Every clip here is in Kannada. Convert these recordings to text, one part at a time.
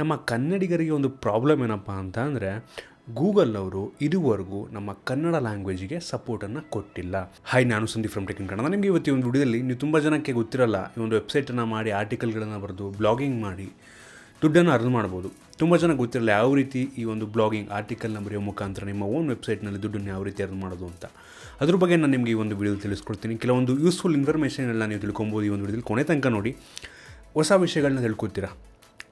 ನಮ್ಮ ಕನ್ನಡಿಗರಿಗೆ ಒಂದು ಪ್ರಾಬ್ಲಮ್ ಏನಪ್ಪ ಅಂತ ಅಂದರೆ ಗೂಗಲ್ ಅವರು ಇದುವರೆಗೂ ನಮ್ಮ ಕನ್ನಡ ಲ್ಯಾಂಗ್ವೇಜಿಗೆ ಸಪೋರ್ಟನ್ನು ಕೊಟ್ಟಿಲ್ಲ. ಹಾಯ್ ನಾನು ಸಂದೀಪ್ ಫ್ರಮ್ ಟೆಕಿನ್ ಕನ್ನಡ ನಿಮಗೆ ಇವತ್ತು ಒಂದು ವಿಡಿಯೋದಲ್ಲಿ ನೀವು ತುಂಬ ಜನಕ್ಕೆ ಗೊತ್ತಿರಲ್ಲ, ಈ ಒಂದು ವೆಬ್ಸೈಟನ್ನು ಮಾಡಿ ಆರ್ಟಿಕಲ್ಗಳನ್ನು ಬರೆದು ಬ್ಲಾಗಿಂಗ್ ಮಾಡಿ, ದುಡ್ಡನ್ನು ಅರ್ನ್ ಮಾಡ್ಬೋದು. ತುಂಬ ಜನ ಗೊತ್ತಿರಲ್ಲ ಯಾವ ರೀತಿ ಈ ಒಂದು ಬ್ಲಾಗಿಂಗ್ ಆರ್ಟಿಕಲ್ನ ಬರೆಯೋ ಮುಖಾಂತರ ನಿಮ್ಮ ಓನ್ ವೆಬ್ಸೈಟ್ನಲ್ಲಿ ದುಡ್ಡನ್ನು ಯಾವ ರೀತಿ ಅರ್ನ್ ಮಾಡೋದು ಅಂತ. ಅದ್ರ ಬಗ್ಗೆ ನಾನು ನಿಮಗೆ ಈ ಒಂದು ವಿಡಿಯೋ ತಿಳಿಸ್ಕೊಡ್ತೀನಿ. ಕೆಲವೊಂದು ಯೂಸ್ಫುಲ್ ಇನ್ಫಾರ್ಮೇಷನ್ ಎಲ್ಲ ನೀವು ತಿಳ್ಕೊಬೋದು ಈ ಒಂದು ವಿಡಿಯೋದಲ್ಲಿ. ಕೊನೆ ತನಕ ನೋಡಿ, ಹೊಸ ವಿಷಯಗಳನ್ನ ತಿಳ್ಕೊತೀರಾ?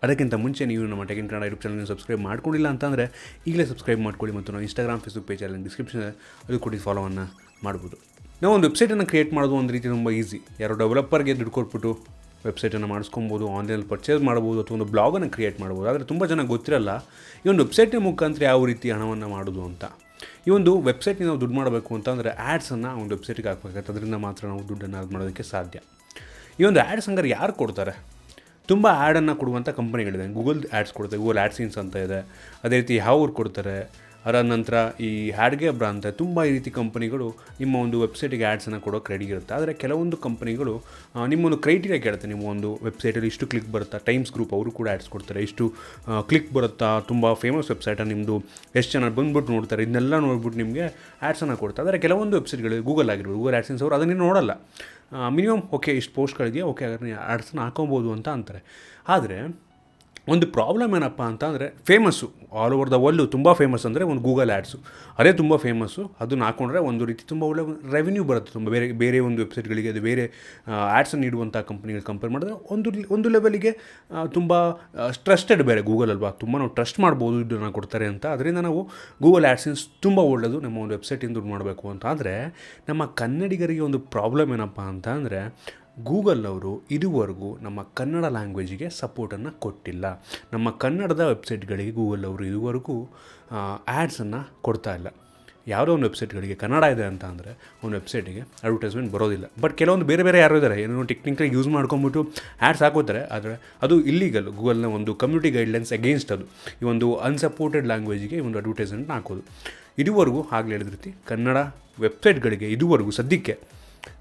ಅದಕ್ಕಿಂತ ಮುಂಚೆ ನೀವು ನಮ್ಮ ಟೆಕಿನ್ ಕನ್ನಡ ಯೂಟ್ಯೂಬ್ ಚಾನಲ್ನ ಸಬ್ಸ್ಕ್ರೈಬ್ ಮಾಡ್ಕೊಂಡಿಲ್ಲ ಅಂತಂದರೆ ಈಗಲೇ ಸಬ್ಸ್ಕ್ರೈಬ್ ಮಾಡ್ಕೊಳ್ಳಿ ಮತ್ತು ನಾವು ಇನ್ಸ್ಟಾಗ್ರಾಮ್ ಫೇಸ್ಬುಕ್ ಅಲ್ಲಿ ಡಿಸ್ಕ್ರಿಪ್ಷನ್ ಅದು ಕೊಡಿ ಫಾಲೋವನ್ನು ಮಾಡ್ಬೋದು. ನಾವು ಒಂದು ವೆಬ್ಸೈಟನ್ನು ಕ್ರಿಯೇಟ್ ಮಾಡೋದು ಒಂದು ರೀತಿ ತುಂಬ ಈಸಿ ಯಾರೋ ಡೆವಲಪರ್ಗೆ ದುಡ್ಡು ಕೊಟ್ಬಿಟ್ಟು ವೆಬ್ಸೈಟನ್ನು ಮಾಡಿಸ್ಕೊಬೋದು ಆನ್ಲೈನಲ್ಲಿ ಪರ್ಚೇಸ್ ಮಾಡ್ಬೋದು ಅಥವಾ ಒಂದು ಬ್ಲಾಗನ್ನು ಕ್ರಿಯೇಟ್ ಮಾಡ್ಬೋದು. ಆದರೆ ತುಂಬ ಜನ ಗೊತ್ತಿರಲ್ಲ, ಈ ಒಂದು ವೆಬ್ಸೈಟಿನ ಮುಖಾಂತರ ಯಾವ ರೀತಿ ಹಣವನ್ನು ಮಾಡೋದು ಅಂತ. ಈ ಒಂದು ವೆಬ್ಸೈಟ್ಗೆ ನಾವು ದುಡ್ಡು ಮಾಡಬೇಕು ಅಂತಂದರೆ ಆ್ಯಡ್ಸನ್ನು ಒಂದು ವೆಬ್ಸೈಟಿಗೆ ಹಾಕಬೇಕಾಗುತ್ತೆ ಅದರಿಂದ ಮಾತ್ರ ನಾವು ದುಡ್ಡನ್ನು ಅದು ಮಾಡೋದಕ್ಕೆ ಸಾಧ್ಯ. ಈ ಒಂದು ಆ್ಯಡ್ಸ್ ಹಂಗಾರೆ ಯಾರು ಕೊಡ್ತಾರೆ? ತುಂಬ ಆ್ಯಡನ್ನು ಕೊಡುವಂಥ ಕಂಪ್ನಿಗಳಿದೆ ಗೂಗಲ್ ಆ್ಯಡ್ಸ್ ಕೊಡುತ್ತೆ ಗೂಗಲ್ ಆ್ಯಡ್ಸಿನ್ಸ್ ಅಂತ ಇದೆ. ಅದೇ ರೀತಿ ಯಾವ ಊರು ಕೊಡ್ತಾರೆ ಅದರ ನಂತರ ಈ ಹ್ಯಾಡ್ಗೆಬ್ರಾ ಅಂತ ತುಂಬ ಈ ರೀತಿ ಕಂಪನಿಗಳು ನಿಮ್ಮ ಒಂದು ವೆಬ್ಸೈಟಿಗೆ ಆ್ಯಡ್ಸನ್ನು ಕೊಡೋ ಕ್ರೆಡಿಟ್ ಇರುತ್ತೆ. ಆದರೆ ಕೆಲವೊಂದು ಕಂಪನಿಗಳು ನಿಮ್ಮೊಂದು ಕ್ರೈಟೀರಿಯಾ ಕೇಳುತ್ತೆ. ನಿಮ್ಮ ಒಂದು ವೆಬ್ಸೈಟಲ್ಲಿ ಇಷ್ಟು ಕ್ಲಿಕ್ ಬರುತ್ತಾ ಟೈಮ್ಸ್ ಗ್ರೂಪ್ ಅವರು ಕೂಡ ಆ್ಯಡ್ಸ್ ಕೊಡ್ತಾರೆ. ಇಷ್ಟು ಕ್ಲಿಕ್ ಬರುತ್ತಾ, ತುಂಬ ಫೇಮಸ್ ವೆಬ್ಸೈಟ ನಿಮ್ಮದು ಎಷ್ಟು ಜನ ಬಂದ್ಬಿಟ್ಟು ನೋಡ್ತಾರೆ, ಇದನ್ನೆಲ್ಲ ನೋಡ್ಬಿಟ್ಟು ನಿಮಗೆ ಆ್ಯಡ್ಸನ್ನು ಕೊಡ್ತಾರೆ. ಆದರೆ ಕೆಲವೊಂದು ವೆಬ್ಸೈಟ್ಗಳು ಗೂಗಲ್ ಆಗಿರ್ಬೋದು ಗೂಗಲ್ ಆ್ಯಡ್ಸಿನ್ಸ್ ಅವರು ಅದನ್ನೇ ನೋಡಲ್ಲ. ಮಿನಿಮಮ್ ಓಕೆ ಇಷ್ಟು ಪೋಸ್ಟ್ಗಳಿದೆಯಾ ಓಕೆ ಅದನ್ನ ಅಡ್ಸನ್ನ ಹಾಕೊಬೋದು ಅಂತ ಅಂತಾರೆ. ಆದರೆ ಒಂದು ಪ್ರಾಬ್ಲಮ್ ಏನಪ್ಪ ಅಂತ ಅಂದರೆ famous all over the world ತುಂಬ ಫೇಮಸ್ ಅಂದರೆ ಒಂದು ಗೂಗಲ್ ಆ್ಯಡ್ಸು ಅದೇ ತುಂಬ ಫೇಮಸ್ಸು ಅದನ್ನ ಹಾಕೊಂಡ್ರೆ ಒಂದು ರೀತಿ ತುಂಬ ಒಳ್ಳೆ ರೆವೆನ್ಯೂ ಬರುತ್ತೆ. ತುಂಬ ಬೇರೆ ಬೇರೆ ಒಂದು ವೆಬ್ಸೈಟ್ಗಳಿಗೆ ಅದು ಬೇರೆ ಆ್ಯಡ್ಸನ್ನು ನೀಡುವಂಥ ಕಂಪ್ನಿಗಳು ಕಂಪೇರ್ ಮಾಡಿದ್ರೆ ಒಂದು ಒಂದು ಲೆವೆಲಿಗೆ ತುಂಬ ಟ್ರಸ್ಟೆಡ್ ಬೇರೆ ಗೂಗಲ್ ಅಲ್ವಾ? ತುಂಬ ನಾವು ಟ್ರಸ್ಟ್ ಮಾಡ್ಬೋದು ಇದನ್ನು ಕೊಡ್ತಾರೆ ಅಂತ. ಅದರಿಂದ ನಾವು ಗೂಗಲ್ ಆ್ಯಡ್ಸನ್ಸ್ ತುಂಬ ಒಳ್ಳೆಯದು ನಮ್ಮ ಒಂದು ವೆಬ್ಸೈಟಿಂದ ಮಾಡಬೇಕು ಅಂತ. ಆದರೆ ನಮ್ಮ ಕನ್ನಡಿಗರಿಗೆ ಒಂದು ಪ್ರಾಬ್ಲಮ್ ಏನಪ್ಪ ಅಂತ ಅಂದರೆ ಗೂಗಲ್ ಅವರು ಇದುವರೆಗೂ ನಮ್ಮ ಕನ್ನಡ ಲ್ಯಾಂಗ್ವೇಜಿಗೆ ಸಪೋರ್ಟನ್ನು ಕೊಟ್ಟಿಲ್ಲ. ನಮ್ಮ ಕನ್ನಡದ ವೆಬ್ಸೈಟ್ಗಳಿಗೆ ಗೂಗಲ್ ಅವರು ಇದುವರೆಗೂ ಆ್ಯಡ್ಸನ್ನು ಕೊಡ್ತಾ ಇಲ್ಲ. ಯಾವುದೋ ಒಂದು ವೆಬ್ಸೈಟ್ಗಳಿಗೆ, ಕನ್ನಡ ಇದೆ ಅಂತ ಅಂದರೆ ಒಂದು ವೆಬ್ಸೈಟಿಗೆ ಅಡ್ವರ್ಟೈಸ್ಮೆಂಟ್ ಬರೋದಿಲ್ಲ. ಬಟ್ ಕೆಲವೊಂದು ಬೇರೆ ಬೇರೆ ಯಾರು ಇದ್ದಾರೆ. ಏನೋ ಟೆಕ್ನಿಕಲಿ ಯೂಸ್ ಮಾಡ್ಕೊಂಬಿಟ್ಟು ಆ್ಯಡ್ಸ್ ಹಾಕೋತಾರೆ. ಆದರೆ ಅದು ಇಲ್ಲಿಗಲ್ ಗೂಗಲ್ನ ಒಂದು ಕಮ್ಯುನಿಟಿ ಗೈಡ್ಲೈನ್ಸ್ ಅಗೇನ್ಸ್ಟ್ ಅದು. ಈ ಒಂದು ಅನ್ಸಪೋರ್ಟೆಡ್ ಲ್ಯಾಂಗ್ವೇಜಿಗೆ ಒಂದು ಅಡ್ವರ್ಟೈಸ್ಮೆಂಟ್ ಹಾಕೋದು. ಇದುವರೆಗೂ ಆಗಲೇ ಹೇಳಿದ ರೀತಿ ಕನ್ನಡ ವೆಬ್ಸೈಟ್ಗಳಿಗೆ ಇದುವರೆಗೂ ಸದ್ಯಕ್ಕೆ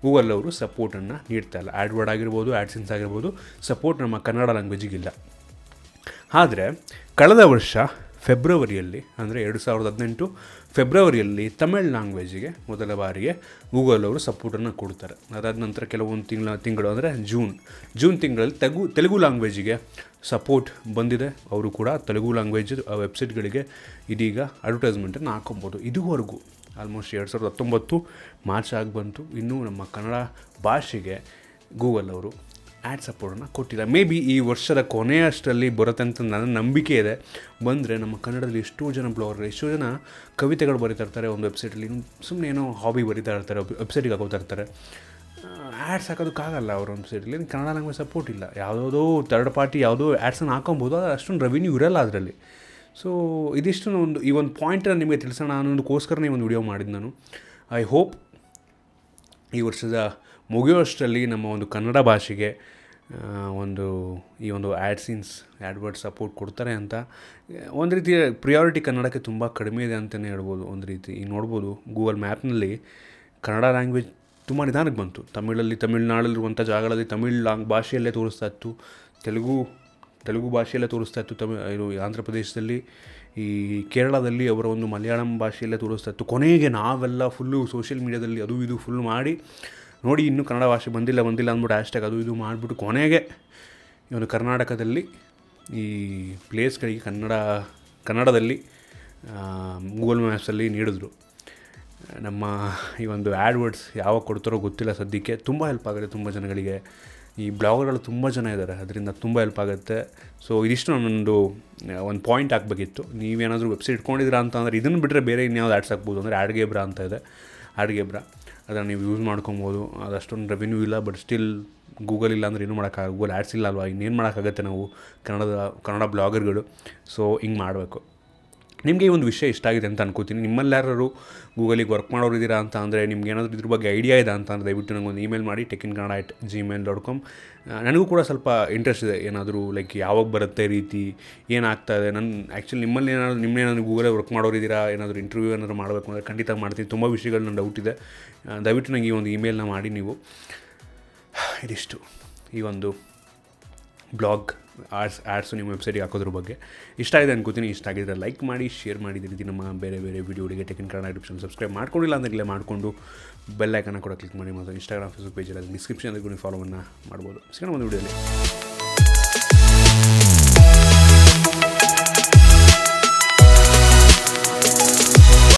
ಗೂಗಲ್ ಅವರು ಸಪೋರ್ಟನ್ನು ನೀಡ್ತಾ ಇಲ್ಲ. ಆ್ಯಡ್ವರ್ಡ್ ಆಗಿರ್ಬೋದು ಆ್ಯಡ್ಸೆನ್ಸ್ ಆಗಿರ್ಬೋದು, ಸಪೋರ್ಟ್ ನಮ್ಮ ಕನ್ನಡ ಲ್ಯಾಂಗ್ವೇಜಿಗಿಲ್ಲ ಆದರೆ, ಕಳೆದ ವರ್ಷ ಫೆಬ್ರವರಿಯಲ್ಲಿ, ಅಂದರೆ ಎರಡು ಸಾವಿರದ ಹದಿನೆಂಟು ಫೆಬ್ರವರಿಯಲ್ಲಿ ತಮಿಳ್ ಲ್ಯಾಂಗ್ವೇಜಿಗೆ ಮೊದಲ ಬಾರಿಗೆ ಗೂಗಲ್ ಅವರು ಸಪೋರ್ಟನ್ನು ಕೊಡ್ತಾರೆ. ಅದಾದ ನಂತರ ಕೆಲವೊಂದು ತಿಂಗಳ, ತಿಂಗಳು ಅಂದರೆ ಜೂನ್ ಜೂನ್ ತಿಂಗಳಲ್ಲಿ ತೆಗು, ತೆಲುಗು ಲ್ಯಾಂಗ್ವೇಜಿಗೆ ಸಪೋರ್ಟ್ ಬಂದಿದೆ. ಅವರು ಕೂಡ ತೆಲುಗು ಲ್ಯಾಂಗ್ವೇಜ್ ವೆಬ್ಸೈಟ್ಗಳಿಗೆ ಇದೀಗ ಅಡ್ವರ್ಟೈಸ್ಮೆಂಟನ್ನು ಹಾಕೊಬೋದು ಇದುವರೆಗೂ ಆಲ್ಮೋಸ್ಟ್ ಎರಡು ಸಾವಿರದ ಹತ್ತೊಂಬತ್ತು ಮಾರ್ಚ್ ಆಗಿ ಬಂತು. ಇನ್ನೂ ನಮ್ಮ ಕನ್ನಡ ಭಾಷೆಗೆ ಗೂಗಲ್ ಅವರು ಆ್ಯಡ್ ಸಪೋರ್ಟನ್ನು ಕೊಟ್ಟಿಲ್ಲ. ಮೇ ಬಿ ಈ ವರ್ಷದ ಕೊನೆಯಷ್ಟರಲ್ಲಿ ಬರುತ್ತೆ ಅಂತ ನನ್ನ ನಂಬಿಕೆ ಇದೆ. ಬಂದರೆ ನಮ್ಮ ಕನ್ನಡದಲ್ಲಿ ಎಷ್ಟೋ ಜನ ಬ್ಲಾಗರ್ ಎಷ್ಟೋ ಜನ ಕವಿತೆಗಳು ಬರೀತಾ ಇರ್ತಾರೆ ಒಂದು ವೆಬ್ಸೈಟಲ್ಲಿ ಸುಮ್ಮನೆ ಏನೋ ಹಾಬಿ ಬರೀತಾ ಇರ್ತಾರೆ ವೆಬ್ಸೈಟಿಗೆ ಹಾಕೋತಾ ಇರ್ತಾರೆ. ಆ್ಯಡ್ಸ್ ಹಾಕೋದಕ್ಕಾಗಲ್ಲ ಅವ್ರ ವೆಬ್ಸೈಟಲ್ಲಿ ಕನ್ನಡ ಲ್ಯಾಂಗ್ವೇಜ್ ಸಪೋರ್ಟ್ ಇಲ್ಲ. ಯಾವುದೋ ತರ್ಡ್ ಪಾರ್ಟಿ ಯಾವುದೋ ಆ್ಯಡ್ಸನ್ನು ಹಾಕೊಬೋದು ಅದು ಅಷ್ಟೊಂದು ರೆವಿನ್ಯೂ ಇರಲ್ಲ ಅದರಲ್ಲಿ. ಸೊ ಇದಿಷ್ಟು ಒಂದು, ಈ ಒಂದು ಪಾಯಿಂಟನ್ನು ನಿಮಗೆ ತಿಳಿಸೋಣ ಅನ್ನೋದಕ್ಕೋಸ್ಕರನೇ ಒಂದು ವಿಡಿಯೋ ಮಾಡಿದ್ದು ನಾನು. ಐ ಹೋಪ್ ಈ ವರ್ಷದ ಮುಗಿಯುವಷ್ಟರಲ್ಲಿ ನಮ್ಮ ಒಂದು ಕನ್ನಡ ಭಾಷೆಗೆ ಒಂದು ಈ ಒಂದು ಆ್ಯಡ್ ಸೀನ್ಸ್ ಆ್ಯಡ್ವರ್ಡ್ ಸಪೋರ್ಟ್ ಕೊಡ್ತಾರೆ ಅಂತ. ಒಂದು ರೀತಿಯ ಪ್ರಿಯಾರಿಟಿ ಕನ್ನಡಕ್ಕೆ ತುಂಬ ಕಡಿಮೆ ಇದೆ ಅಂತಲೇ ಹೇಳ್ಬೋದು ಒಂದು ರೀತಿ. ಈಗ ನೋಡ್ಬೋದು ಗೂಗಲ್ ಮ್ಯಾಪ್ನಲ್ಲಿ ಕನ್ನಡ ಲ್ಯಾಂಗ್ವೇಜ್ ತುಂಬ ನಿಧಾನಕ್ಕೆ ಬಂತು. ತಮಿಳಲ್ಲಿ ತಮಿಳ್ನಾಡಲ್ಲಿರುವಂಥ ಜಾಗಗಳಲ್ಲಿ ತಮಿಳ್ ಲಾಂಗ್ ಭಾಷೆಯಲ್ಲೇ ತೋರಿಸ್ತಾ ಇತ್ತು. ತೆಲುಗು ತೆಲುಗು ಭಾಷೆಯಲ್ಲೇ ತೋರಿಸ್ತಾ ಇತ್ತು. ತಮಿಳ್ ಇದು ಆಂಧ್ರ ಪ್ರದೇಶದಲ್ಲಿ, ಈ ಕೇರಳದಲ್ಲಿ ಅವರ ಒಂದು ಮಲಯಾಳಂ ಭಾಷೆಯಲ್ಲೇ ತೋರಿಸ್ತಾ ಇತ್ತು. ಕೊನೆಗೆ ನಾವೆಲ್ಲ ಫುಲ್ಲು ಸೋಷಿಯಲ್ ಮೀಡ್ಯಾದಲ್ಲಿ ಅದು ಇದು ಫುಲ್ ಮಾಡಿ ನೋಡಿ, ಇನ್ನೂ ಕನ್ನಡ ಭಾಷೆ ಬಂದಿಲ್ಲ ಬಂದಿಲ್ಲ ಅಂದ್ಬಿಟ್ಟು ಹ್ಯಾಶ್ಟ್ಯಾಗ್ ಅದು ಇದು ಮಾಡಿಬಿಟ್ಟು ಕೊನೆಗೆ ಇವನು ಕರ್ನಾಟಕದಲ್ಲಿ ಈ ಪ್ಲೇಸ್ಗಳಿಗೆ ಕನ್ನಡ, ಕನ್ನಡದಲ್ಲಿ ಗೂಗಲ್ ಮ್ಯಾಪ್ಸಲ್ಲಿ ನೀಡಿದ್ರು. ನಮ್ಮ ಈ ಒಂದು ಆ್ಯಡ್ವರ್ಡ್ಸ್ ಯಾವಾಗ ಕೊಡ್ತಾರೋ ಗೊತ್ತಿಲ್ಲ ಸದ್ಯಕ್ಕೆ. ತುಂಬ ಹೆಲ್ಪ್ ಆಗುತ್ತೆ ತುಂಬ ಜನಗಳಿಗೆ. ಈ ಬ್ಲಾಗರ್ಗಳು ತುಂಬ ಜನ ಇದ್ದಾರೆ, ಅದರಿಂದ ತುಂಬ ಹೆಲ್ಪ್ ಆಗುತ್ತೆ. ಸೊ ಇದಿಷ್ಟು ನನ್ನೊಂದು, ಒಂದು ಪಾಯಿಂಟ್ ಹಾಕಬೇಕಿತ್ತು. ನೀವೇನಾದರೂ ವೆಬ್ಸೈಟ್ ಇಟ್ಕೊಂಡಿದ್ದೀರಾ ಅಂತ ಅಂದರೆ ಇದನ್ನು ಬಿಟ್ಟರೆ ಬೇರೆ ಇನ್ಯಾವ್ದು ಆ್ಯಡ್ಸ್ ಹಾಕ್ಬೋದು ಅಂದರೆ ಆಡ್ಗೆಬ್ರಾ ಅಂತ ಇದೆ. ಆಡ್ಗೇಬ್ರಾ ಅದನ್ನು ನೀವು ಯೂಸ್ ಮಾಡ್ಕೊಬೋದು. ಅದು ಅಷ್ಟೊಂದು ರೆವಿನ್ಯೂ ಇಲ್ಲ ಬಟ್ ಸ್ಟಿಲ್ ಗೂಗಲ್ ಇಲ್ಲ ಅಂದ್ರೆ ಏನು ಮಾಡೋಕ್ಕಾಗ ಗೂಗಲ್ ಆ್ಯಡ್ಸ್ ಇಲ್ಲ ಅಲ್ವಾ? ಇನ್ನೇನು ಮಾಡೋಕ್ಕಾಗತ್ತೆ ನಾವು ಕನ್ನಡದ ಕನ್ನಡ ಬ್ಲಾಗರ್ಗಳು ಸೊ ಹಿಂಗೆ ಮಾಡಬೇಕು. ನಿಮಗೆ ಈ ಒಂದು ವಿಷಯ ಇಷ್ಟ ಆಗಿದೆ ಅಂತ ಅನ್ಕೋತೀನಿ. ನಿಮ್ಮಲ್ಲಿ ಯಾರು ಗೂಗಲಿಗೆ ವರ್ಕ್ ಮಾಡೋರು ಇದ್ದೀರಾ ಅಂತ ಅಂದರೆ ನಿಮ್ಗೆ ಏನಾದರೂ ಇದ್ರ ಬಗ್ಗೆ ಐಡಿಯಾ ಇದೆ ಅಂತ ಅಂದರೆ ದಯವಿಟ್ಟು ನನಗೆ ಒಂದು ಇಮೇಲ್ ಮಾಡಿ tech in Kannada at Gmail dot com ನನಗೂ ಕೂಡ ಸ್ವಲ್ಪ ಇಂಟ್ರೆಸ್ಟ್ ಇದೆ. ಏನಾದರೂ ಲೈಕ್ ಯಾವಾಗ ಬರುತ್ತೆ ರೀತಿ ಏನಾಗ್ತಾ ಇದೆ? ನಾನು ಆ್ಯಕ್ಚುಲಿ ನಿಮ್ಮಲ್ಲಿ ಏನಾದರೂ ನಿಮ್ಮನ್ನೇನಾದ್ರು ಗೂಗಲಲ್ಲಿ ವರ್ಕ್ ಮಾಡೋರು ಇದ್ದೀರಾ? ಏನಾದರೂ ಇಂಟರ್ವ್ಯೂ ಏನಾದರೂ ಮಾಡಬೇಕು ಅಂದರೆ ಖಂಡಿತ ಮಾಡ್ತೀನಿ. ತುಂಬ ವಿಷಯಗಳು ನನ್ನ ಡೌಟ್ ಇದೆ. ದಯವಿಟ್ಟು ನನಗೆ ಈ ಒಂದು ಇಮೇಲ್ನ ಮಾಡಿ ನೀವು. ಇದಿಷ್ಟು. ಈ ಒಂದು ಬ್ಲಾಗ್ ಆಡ್ಸ್ ಆ್ಯಡ್ಸು ನಿಮ್ಮ ವೆಬ್ಸೈಟಿಗೆ ಹಾಕೋದ್ರ ಬಗ್ಗೆ. ಇಷ್ಟ ಆಗಿದೆ ಅನ್ಕೋತೀನಿ. ಇಷ್ಟ ಆಗಿದ್ರೆ ಲೈಕ್ ಮಾಡಿ, ಶೇರ್ ಮಾಡಿ. ರೀತಿ ನಮ್ಮ ಬೇರೆ ಬೇರೆ ವೀಡಿಯೋಗಳಿಗೆ tech in Kannada channel subscribe ಮಾಡ್ಕೊಂಡಿಲ್ಲ ಅಂದಾಗಲೇ ಮಾಡಿಕೊಂಡು ಬೆಲ್ ಐಕನ್ನ ಕೂಡ ಕ್ಲಿಕ್ ಮಾಡಿ. ಮತ್ತು ಇನ್ಸ್ಟಾಗ್ರಾಮ್ ಫೇಸ್ಬುಕ್ ಪೇಜಲ್ಲಿ ಡಿಸ್ಕ್ರಿಪ್ಷನ್ ನೀವು ಫಾಲೋವನ್ನು ಮಾಡ್ಬೋದು. ಸಿಗೋಣ ಒಂದು ವೀಡಿಯೋಲಿ